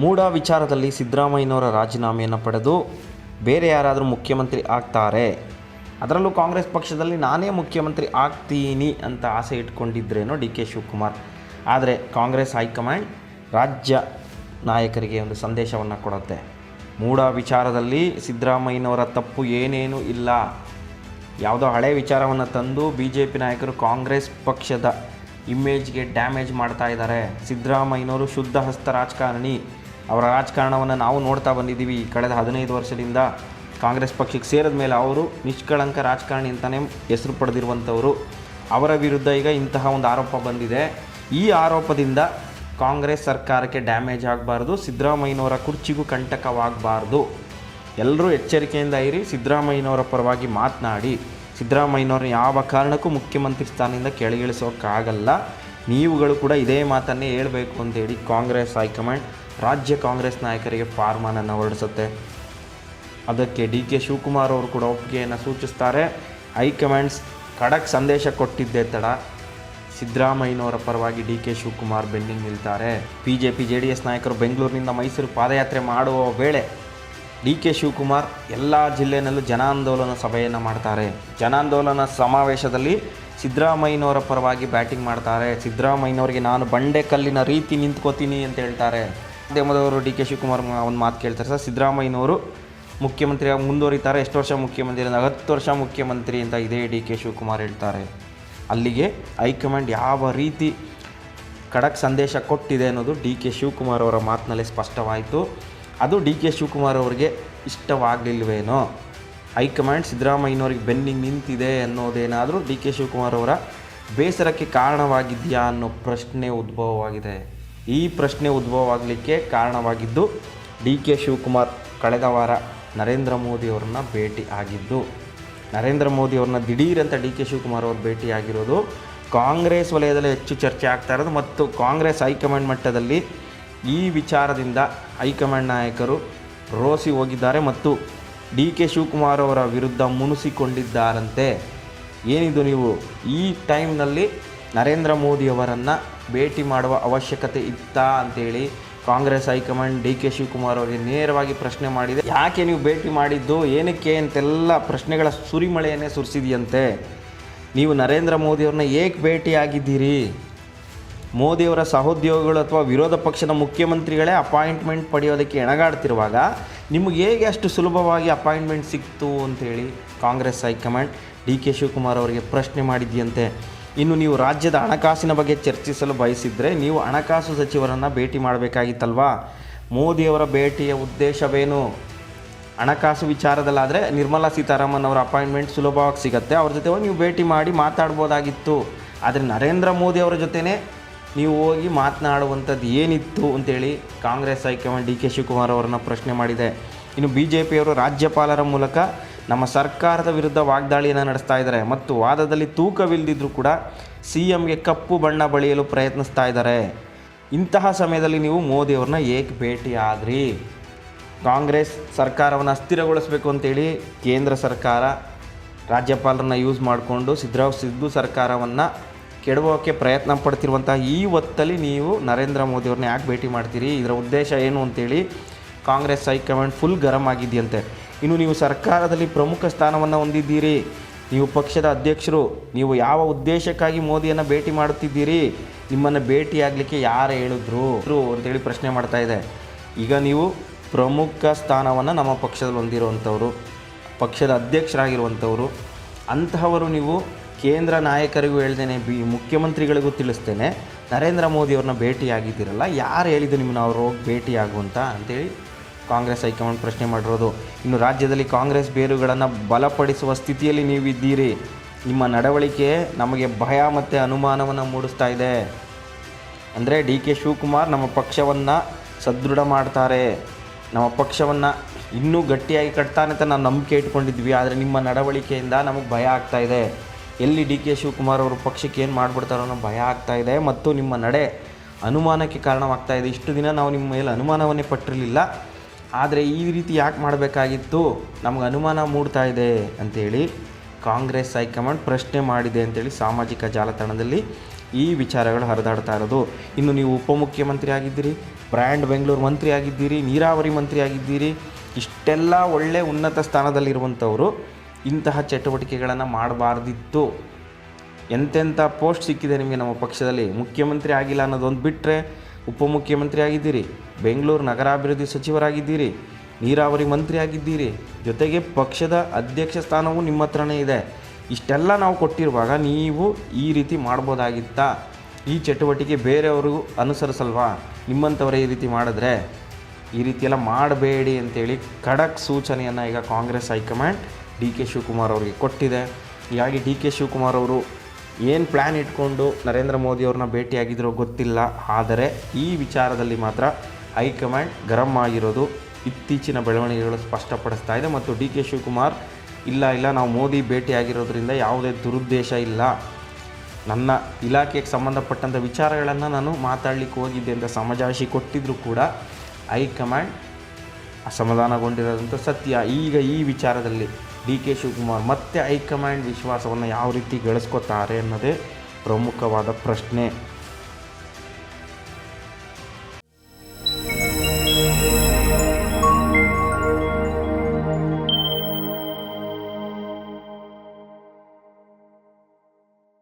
ಮೂಡ ವಿಚಾರದಲ್ಲಿ ಸಿದ್ದರಾಮಯ್ಯನವರ ರಾಜೀನಾಮೆಯನ್ನು ಪಡೆದು ಬೇರೆ ಯಾರಾದರೂ ಮುಖ್ಯಮಂತ್ರಿ ಆಗ್ತಾರೆ. ಅದರಲ್ಲೂ ಕಾಂಗ್ರೆಸ್ ಪಕ್ಷದಲ್ಲಿ ನಾನೇ ಮುಖ್ಯಮಂತ್ರಿ ಆಗ್ತೀನಿ ಅಂತ ಆಸೆ ಇಟ್ಕೊಂಡಿದ್ರೇನೋ ಡಿ ಕೆ ಶಿವಕುಮಾರ್. ಆದರೆ ಕಾಂಗ್ರೆಸ್ ಹೈಕಮಾಂಡ್ ರಾಜ್ಯ ನಾಯಕರಿಗೆ ಒಂದು ಸಂದೇಶವನ್ನು ಕೊಡುತ್ತೆ. ಮೂಡ ವಿಚಾರದಲ್ಲಿ ಸಿದ್ದರಾಮಯ್ಯನವರ ತಪ್ಪು ಏನೇನೂ ಇಲ್ಲ. ಯಾವುದೋ ಹಳೆ ವಿಚಾರವನ್ನು ತಂದು ಬಿ ಜೆ ಪಿ ನಾಯಕರು ಕಾಂಗ್ರೆಸ್ ಪಕ್ಷದ ಇಮೇಜ್ಗೆ ಡ್ಯಾಮೇಜ್ ಮಾಡ್ತಾ ಇದ್ದಾರೆ. ಸಿದ್ದರಾಮಯ್ಯನವರು ಶುದ್ಧ ಹಸ್ತ ರಾಜಕಾರಣಿ. ಅವರ ರಾಜಕಾರಣವನ್ನು ನಾವು ನೋಡ್ತಾ ಬಂದಿದ್ದೀವಿ ಕಳೆದ ಹದಿನೈದು ವರ್ಷದಿಂದ. ಕಾಂಗ್ರೆಸ್ ಪಕ್ಷಕ್ಕೆ ಸೇರಿದ ಮೇಲೆ ಅವರು ನಿಷ್ಕಳಂಕ ರಾಜಕಾರಣಿ ಅಂತಲೇ ಹೆಸರು ಪಡೆದಿರುವಂಥವರು. ಅವರ ವಿರುದ್ಧ ಈಗ ಇಂತಹ ಒಂದು ಆರೋಪ ಬಂದಿದೆ. ಈ ಆರೋಪದಿಂದ ಕಾಂಗ್ರೆಸ್ ಸರ್ಕಾರಕ್ಕೆ ಡ್ಯಾಮೇಜ್ ಆಗಬಾರ್ದು, ಸಿದ್ದರಾಮಯ್ಯನವರ ಕುರ್ಚಿಗೂ ಕಂಟಕವಾಗಬಾರ್ದು. ಎಲ್ಲರೂ ಎಚ್ಚರಿಕೆಯಿಂದ ಇರಿ, ಸಿದ್ದರಾಮಯ್ಯನವರ ಪರವಾಗಿ ಮಾತನಾಡಿ. ಸಿದ್ದರಾಮಯ್ಯನವ್ರನ್ನ ಯಾವ ಕಾರಣಕ್ಕೂ ಮುಖ್ಯಮಂತ್ರಿ ಸ್ಥಾನದಿಂದ ಕೆಳಗಿಳಿಸೋಕ್ಕಾಗಲ್ಲ. ನೀವುಗಳು ಕೂಡ ಇದೇ ಮಾತನ್ನೇ ಹೇಳಬೇಕು ಅಂತೇಳಿ ಕಾಂಗ್ರೆಸ್ ಹೈಕಮಾಂಡ್ ರಾಜ್ಯ ಕಾಂಗ್ರೆಸ್ ನಾಯಕರಿಗೆ ಫಾರ್ಮನನ್ನು ಹೊರಡಿಸುತ್ತೆ. ಅದಕ್ಕೆ ಡಿ ಕೆ ಶಿವಕುಮಾರ್ ಅವರು ಕೂಡ ಒಪ್ಪಿಗೆಯನ್ನು ಸೂಚಿಸ್ತಾರೆ. ಹೈಕಮಾಂಡ್ಸ್ ಖಡಕ್ ಸಂದೇಶ ಕೊಟ್ಟಿದ್ದೇ ತಡ. ಸಿದ್ದರಾಮಯ್ಯನವರ ಪರವಾಗಿ ಡಿ ಕೆ ಶಿವಕುಮಾರ್ ಬೆನ್ನಿಗೆ ನಿಲ್ತಾರೆ. B J P J D S ನಾಯಕರು ಬೆಂಗಳೂರಿನಿಂದ ಮೈಸೂರು ಪಾದಯಾತ್ರೆ ಮಾಡುವ ವೇಳೆ ಡಿ ಕೆ ಶಿವಕುಮಾರ್ ಎಲ್ಲ ಜಿಲ್ಲೆಯಲ್ಲೂ ಜನಾಂದೋಲನ ಸಭೆಯನ್ನು ಮಾಡ್ತಾರೆ. ಜನಾಂದೋಲನ ಸಮಾವೇಶದಲ್ಲಿ ಸಿದ್ದರಾಮಯ್ಯನವರ ಪರವಾಗಿ ಬ್ಯಾಟಿಂಗ್ ಮಾಡ್ತಾರೆ. ಸಿದ್ದರಾಮಯ್ಯನವರಿಗೆ ನಾನು ಬಂಡೆಕಲ್ಲಿನ ರೀತಿ ನಿಂತ್ಕೋತೀನಿ ಅಂತ ಹೇಳ್ತಾರೆ. ಮಾಧ್ಯಮದವರು ಡಿ ಕೆ ಶಿವಕುಮಾರ್ ಒಂದು ಮಾತು ಕೇಳ್ತಾರೆ ಸರ್. ಸಿದ್ದರಾಮಯ್ಯನವರು ಮುಖ್ಯಮಂತ್ರಿಯಾಗಿ ಮುಂದುವರಿತಾರೆ. ಎಷ್ಟು ವರ್ಷ ಮುಖ್ಯಮಂತ್ರಿ ಅಂದರೆ ಹತ್ತು ವರ್ಷ ಮುಖ್ಯಮಂತ್ರಿ ಅಂತ ಇದೇ ಡಿ ಕೆ ಶಿವಕುಮಾರ್ ಹೇಳ್ತಾರೆ. ಅಲ್ಲಿಗೆ ಹೈಕಮಾಂಡ್ ಯಾವ ರೀತಿ ಖಡಕ್ ಸಂದೇಶ ಕೊಟ್ಟಿದೆ ಅನ್ನೋದು ಡಿ ಕೆ ಶಿವಕುಮಾರ್ ಅವರ ಮಾತಿನಲ್ಲಿ ಸ್ಪಷ್ಟವಾಯಿತು. ಅದು ಡಿ ಕೆ ಶಿವಕುಮಾರ್ ಅವರಿಗೆ ಇಷ್ಟವಾಗಲಿಲ್ವೇನೋ? ಹೈಕಮಾಂಡ್ ಸಿದ್ದರಾಮಯ್ಯನವ್ರಿಗೆ ಬೆನ್ನಿಗೆ ನಿಂತಿದೆ ಅನ್ನೋದೇನಾದರೂ ಡಿ ಕೆ ಶಿವಕುಮಾರ್ ಅವರ ಬೇಸರಕ್ಕೆ ಕಾರಣವಾಗಿದೆಯಾ ಅನ್ನೋ ಪ್ರಶ್ನೆ ಉದ್ಭವವಾಗಿದೆ. ಈ ಪ್ರಶ್ನೆ ಉದ್ಭವವಾಗಲಿಕ್ಕೆ ಕಾರಣವಾಗಿದ್ದು, ಡಿ ಕೆ ಶಿವಕುಮಾರ್ ಕಳೆದ ವಾರ ನರೇಂದ್ರ ಮೋದಿ ಅವರನ್ನ ಭೇಟಿ ಆಗಿದ್ದು, ನರೇಂದ್ರ ಮೋದಿ ಅವ್ರನ್ನ ದಿಢೀರ್ ಅಂತ ಡಿ ಕೆ ಶಿವಕುಮಾರ್ ಅವರು ಭೇಟಿ ಆಗಿರೋದು ಕಾಂಗ್ರೆಸ್ ವಲಯದಲ್ಲಿ ಹೆಚ್ಚು ಚರ್ಚೆ ಆಗ್ತಾ ಇರೋದು ಮತ್ತು ಕಾಂಗ್ರೆಸ್ ಹೈಕಮಾಂಡ್ ಮಟ್ಟದಲ್ಲಿ ಈ ವಿಚಾರದಿಂದ ಹೈಕಮಾಂಡ್ ನಾಯಕರು ರೋಸಿ ಹೋಗಿದ್ದಾರೆ ಮತ್ತು ಡಿ ಕೆ ಶಿವಕುಮಾರ್ ಅವರ ವಿರುದ್ಧ ಮುನಿಸಿಕೊಂಡಿದ್ದಾರಂತೆ. ಏನಿದು ನೀವು ಈ ಟೈಮ್ನಲ್ಲಿ ನರೇಂದ್ರ ಮೋದಿಯವರನ್ನು ಭೇಟಿ ಮಾಡುವ ಅವಶ್ಯಕತೆ ಇತ್ತಾ ಅಂತೇಳಿ Congress high command D K Shivakumar ಅವರಿಗೆ ನೇರವಾಗಿ ಪ್ರಶ್ನೆ ಮಾಡಿದೆ. ಯಾಕೆ ನೀವು ಭೇಟಿ ಮಾಡಿದ್ದು? ಏನಕ್ಕೆ ಅಂತೆಲ್ಲ ಪ್ರಶ್ನೆಗಳ ಸುರಿಮಳೆಯನ್ನೇ ಸುರಿಸಿದೆಯಂತೆ. ನೀವು ನರೇಂದ್ರ ಮೋದಿಯವ್ರನ್ನ ಏಕೆ ಭೇಟಿಯಾಗಿದ್ದೀರಿ. ಮೋದಿಯವರ ಸಹೋದ್ಯೋಗಿಗಳು ಅಥವಾ ವಿರೋಧ ಪಕ್ಷದ ಮುಖ್ಯಮಂತ್ರಿಗಳೇ ಅಪಾಯಿಂಟ್ಮೆಂಟ್ ಪಡೆಯೋದಕ್ಕೆ ಎಣಗಾಡ್ತಿರುವಾಗ ನಿಮಗೆ ಹೇಗೆ ಅಷ್ಟು ಸುಲಭವಾಗಿ ಅಪಾಯಿಂಟ್ಮೆಂಟ್ ಸಿಕ್ತು ಅಂತೇಳಿ Congress high command D K Shivakumar ಅವರಿಗೆ ಪ್ರಶ್ನೆ ಮಾಡಿದ್ಯಂತೆ. ಇನ್ನು ನೀವು ರಾಜ್ಯದ ಹಣಕಾಸಿನ ಬಗ್ಗೆ ಚರ್ಚಿಸಲು ಬಯಸಿದರೆ ನೀವು ಹಣಕಾಸು ಸಚಿವರನ್ನು ಭೇಟಿ ಮಾಡಬೇಕಾಗಿತ್ತಲ್ವಾ? ಮೋದಿಯವರ ಭೇಟಿಯ ಉದ್ದೇಶವೇನು? ಹಣಕಾಸು ವಿಚಾರದಲ್ಲಾದರೆ ನಿರ್ಮಲಾ ಸೀತಾರಾಮನ್ ಅವರ ಅಪಾಯಿಂಟ್ಮೆಂಟ್ ಸುಲಭವಾಗಿ ಸಿಗುತ್ತೆ. ಅವ್ರ ಜೊತೆ ಹೋಗಿ ನೀವು ಭೇಟಿ ಮಾಡಿ ಮಾತಾಡ್ಬೋದಾಗಿತ್ತು. ಆದರೆ ನರೇಂದ್ರ ಮೋದಿ ಅವರ ಜೊತೆನೇ ನೀವು ಹೋಗಿ ಮಾತನಾಡುವಂಥದ್ದು ಏನಿತ್ತು ಅಂತೇಳಿ Congress high command D K Shivakumar ಅವರನ್ನು ಪ್ರಶ್ನೆ ಮಾಡಿದೆ. ಇನ್ನು ಬಿ ಜೆ ಪಿಯವರು ರಾಜ್ಯಪಾಲರ ಮೂಲಕ ನಮ್ಮ ಸರ್ಕಾರದ ವಿರುದ್ಧ ವಾಗ್ದಾಳಿಯನ್ನು ನಡೆಸ್ತಾ ಇದ್ದಾರೆ. ಮತ್ತು ವಾದದಲ್ಲಿ ತೂಕವಿಲ್ಲದಿದ್ದರೂ ಕೂಡ ಸಿ ಎಂಗೆ ಕಪ್ಪು ಬಣ್ಣ ಬಳಿಯಲು ಪ್ರಯತ್ನಿಸ್ತಾ ಇದ್ದಾರೆ. ಇಂತಹ ಸಮಯದಲ್ಲಿ ನೀವು ಮೋದಿಯವ್ರನ್ನ ಏಕೆ ಭೇಟಿ ಆದ್ರಿ ಕಾಂಗ್ರೆಸ್ ಸರ್ಕಾರವನ್ನು ಅಸ್ಥಿರಗೊಳಿಸಬೇಕು ಅಂತೇಳಿ ಕೇಂದ್ರ ಸರ್ಕಾರ ರಾಜ್ಯಪಾಲರನ್ನ ಯೂಸ್ ಮಾಡಿಕೊಂಡು ಸಿದ್ದರಾವ್ ಸಿದ್ದು ಸರ್ಕಾರವನ್ನು ಕೆಡವೋಕ್ಕೆ ಪ್ರಯತ್ನ ಪಡ್ತಿರುವಂತಹ ಈ ಹೊತ್ತಲ್ಲಿ ನೀವು ನರೇಂದ್ರ ಮೋದಿಯವ್ರನ್ನ ಯಾಕೆ ಭೇಟಿ ಮಾಡ್ತೀರಿ? ಇದರ ಉದ್ದೇಶ ಏನು ಅಂತೇಳಿ ಕಾಂಗ್ರೆಸ್ ಹೈಕಮಾಂಡ್ ಫುಲ್ ಗರಂ ಆಗಿದೆಯಂತೆ. ಇನ್ನು ನೀವು ಸರ್ಕಾರದಲ್ಲಿ ಪ್ರಮುಖ ಸ್ಥಾನವನ್ನು ಹೊಂದಿದ್ದೀರಿ. ನೀವು ಪಕ್ಷದ ಅಧ್ಯಕ್ಷರು, ನೀವು ಯಾವ ಉದ್ದೇಶಕ್ಕಾಗಿ ಮೋದಿಯನ್ನು ಭೇಟಿ ಮಾಡುತ್ತಿದ್ದೀರಿ? ನಿಮ್ಮನ್ನು ಭೇಟಿಯಾಗಲಿಕ್ಕೆ ಯಾರು ಹೇಳಿದ್ರು? ಅಂತೇಳಿ ಪ್ರಶ್ನೆ ಮಾಡ್ತಾ ಇದೆ. ಈಗ ನೀವು ಪ್ರಮುಖ ಸ್ಥಾನವನ್ನು ನಮ್ಮ ಪಕ್ಷದಲ್ಲಿ ಹೊಂದಿರುವಂಥವ್ರು, ಪಕ್ಷದ ಅಧ್ಯಕ್ಷರಾಗಿರುವಂಥವರು, ಅಂತಹವರು ನೀವು ಕೇಂದ್ರ ನಾಯಕರಿಗೂ ಹೇಳ್ದೇನೆ, ಬಿ ಮುಖ್ಯಮಂತ್ರಿಗಳಿಗೂ ತಿಳಿಸ್ತೇನೆ, ನರೇಂದ್ರ ಮೋದಿಯವ್ರನ್ನ ಭೇಟಿಯಾಗಿದ್ದೀರಲ್ಲ, ಯಾರು ಹೇಳಿದ್ದು ನಿಮ್ಮನ್ನ ಅವರು ಹೋಗಿ ಭೇಟಿಯಾಗುವಂತ ಅಂತೇಳಿ ಕಾಂಗ್ರೆಸ್ ಹೈಕಮಾಂಡ್ ಪ್ರಶ್ನೆ ಮಾಡಿರೋದು. ಇನ್ನು ರಾಜ್ಯದಲ್ಲಿ ಕಾಂಗ್ರೆಸ್ ಬೇರುಗಳನ್ನು ಬಲಪಡಿಸುವ ಸ್ಥಿತಿಯಲ್ಲಿ ನೀವಿದ್ದೀರಿ. ನಿಮ್ಮ ನಡವಳಿಕೆ ನಮಗೆ ಭಯ ಮತ್ತು ಅನುಮಾನವನ್ನು ಮೂಡಿಸ್ತಾ ಇದೆ. ಅಂದರೆ ಡಿ ಕೆ ಶಿವಕುಮಾರ್ ನಮ್ಮ ಪಕ್ಷವನ್ನು ಸದೃಢ ಮಾಡ್ತಾರೆ. ನಮ್ಮ ಪಕ್ಷವನ್ನು ಇನ್ನೂ ಗಟ್ಟಿಯಾಗಿ ಕಟ್ತಾನೆ ಅಂತ ನಾವು ನಂಬಿಕೆ ಇಟ್ಕೊಂಡಿದ್ವಿ. ಆದರೆ ನಿಮ್ಮ ನಡವಳಿಕೆಯಿಂದ ನಮಗೆ ಭಯ ಆಗ್ತಾ ಇದೆ. ಎಲ್ಲಿ ಡಿ ಕೆ ಶಿವಕುಮಾರ್ ಅವರು ಪಕ್ಷಕ್ಕೆ ಏನು ಮಾಡಿಬಿಡ್ತಾರೋ ಅನ್ನೋ ಭಯ ಆಗ್ತಾ ಇದೆ ಮತ್ತು ನಿಮ್ಮ ನಡೆ ಅನುಮಾನಕ್ಕೆ ಕಾರಣವಾಗ್ತಾ ಇದೆ. ಇಷ್ಟು ದಿನ ನಾವು ನಿಮ್ಮ ಮೇಲೆ ಅನುಮಾನವನ್ನೇ ಪಟ್ಟಿರಲಿಲ್ಲ. ಆದರೆ ಈ ರೀತಿ ಯಾಕೆ ಮಾಡಬೇಕಾಗಿತ್ತು? ನಮಗೆ ಅನುಮಾನ ಮೂಡ್ತಾ ಇದೆ ಅಂತೇಳಿ ಕಾಂಗ್ರೆಸ್ ಹೈಕಮಾಂಡ್ ಪ್ರಶ್ನೆ ಮಾಡಿದೆ ಅಂತೇಳಿ ಸಾಮಾಜಿಕ ಜಾಲತಾಣದಲ್ಲಿ ಈ ವಿಚಾರಗಳು ಹರಿದಾಡ್ತಾ ಇರೋದು. ಇನ್ನು ನೀವು ಉಪಮುಖ್ಯಮಂತ್ರಿ ಆಗಿದ್ದೀರಿ, ಬ್ರ್ಯಾಂಡ್ ಬೆಂಗಳೂರು ಮಂತ್ರಿ ಆಗಿದ್ದೀರಿ, ನೀರಾವರಿ ಮಂತ್ರಿ ಆಗಿದ್ದೀರಿ, ಇಷ್ಟೆಲ್ಲ ಒಳ್ಳೆ ಉನ್ನತ ಸ್ಥಾನದಲ್ಲಿರುವಂಥವರು ಇಂತಹ ಚಟುವಟಿಕೆಗಳನ್ನು ಮಾಡಬಾರ್ದಿತ್ತು. ಎಂತೆಂಥ ಪೋಸ್ಟ್ ಸಿಕ್ಕಿದೆ ನಿಮಗೆ ನಮ್ಮ ಪಕ್ಷದಲ್ಲಿ? ಮುಖ್ಯಮಂತ್ರಿ ಆಗಿಲ್ಲ ಅನ್ನೋದೊಂದು ಬಿಟ್ಟರೆ ಉಪಮುಖ್ಯಮಂತ್ರಿ ಆಗಿದ್ದೀರಿ ಬೆಂಗಳೂರು ನಗರಾಭಿವೃದ್ಧಿ ಸಚಿವರಾಗಿದ್ದೀರಿ, ನೀರಾವರಿ ಮಂತ್ರಿ ಆಗಿದ್ದೀರಿ ಜೊತೆಗೆ ಪಕ್ಷದ ಅಧ್ಯಕ್ಷ ಸ್ಥಾನವೂ ನಿಮ್ಮ ಹತ್ರನೇ ಇದೆ. ಇಷ್ಟೆಲ್ಲ ನಾವು ಕೊಟ್ಟಿರುವಾಗ ನೀವು ಈ ರೀತಿ ಮಾಡ್ಬೋದಾಗಿತ್ತಾ? ಈ ಚಟುವಟಿಕೆ ಬೇರೆಯವ್ರಿಗೂ ಅನುಸರಿಸಲ್ವಾ? ನಿಮ್ಮಂಥವರೇ ಈ ರೀತಿ ಮಾಡಿದ್ರೆ? ಈ ರೀತಿಯೆಲ್ಲ ಮಾಡಬೇಡಿ ಅಂತೇಳಿ ಖಡಕ್ ಸೂಚನೆಯನ್ನು ಈಗ Congress high command D K Shivakumar ಅವರಿಗೆ ಕೊಟ್ಟಿದೆ. ಹೀಗಾಗಿ ಡಿ ಕೆ ಶಿವಕುಮಾರ್ ಅವರು ಏನು ಪ್ಲ್ಯಾನ್ ಇಟ್ಕೊಂಡು ನರೇಂದ್ರ ಮೋದಿಯವ್ರನ್ನ ಭೇಟಿಯಾಗಿದ್ರೋ ಗೊತ್ತಿಲ್ಲ, ಆದರೆ ಈ ವಿಚಾರದಲ್ಲಿ ಮಾತ್ರ ಹೈಕಮಾಂಡ್ ಗರಂ ಆಗಿರೋದು ಇತ್ತೀಚಿನ ಬೆಳವಣಿಗೆಗಳು ಸ್ಪಷ್ಟಪಡಿಸ್ತಾ ಇದೆ. ಮತ್ತು ಡಿ ಕೆ ಶಿವಕುಮಾರ್, ಇಲ್ಲ ಇಲ್ಲ, ನಾವು ಮೋದಿ ಭೇಟಿಯಾಗಿರೋದ್ರಿಂದ ಯಾವುದೇ ದುರುದ್ದೇಶ ಇಲ್ಲ. ನನ್ನ ಇಲಾಖೆಗೆ ಸಂಬಂಧಪಟ್ಟಂಥ ವಿಚಾರಗಳನ್ನು ನಾನು ಮಾತಾಡಲಿಕ್ಕೆ ಹೋಗಿದ್ದೆ ಅಂತ ಸಮಜಾಯಿಷಿ ಕೊಟ್ಟಿದ್ದರೂ ಕೂಡ ಹೈಕಮಾಂಡ್ ಅಸಮಾಧಾನಗೊಂಡಿರೋದಂಥ ಸತ್ಯ. ಈಗ ಈ ವಿಚಾರದಲ್ಲಿ ಡಿ ಕೆ ಶಿವಕುಮಾರ್ ಮತ್ತೆ ಹೈಕಮಾಂಡ್ ವಿಶ್ವಾಸವನ್ನು ಯಾವ ರೀತಿ ಗಳಿಸ್ಕೊತಾರೆ ಅನ್ನೋದೇ ಪ್ರಮುಖವಾದ ಪ್ರಶ್ನೆ.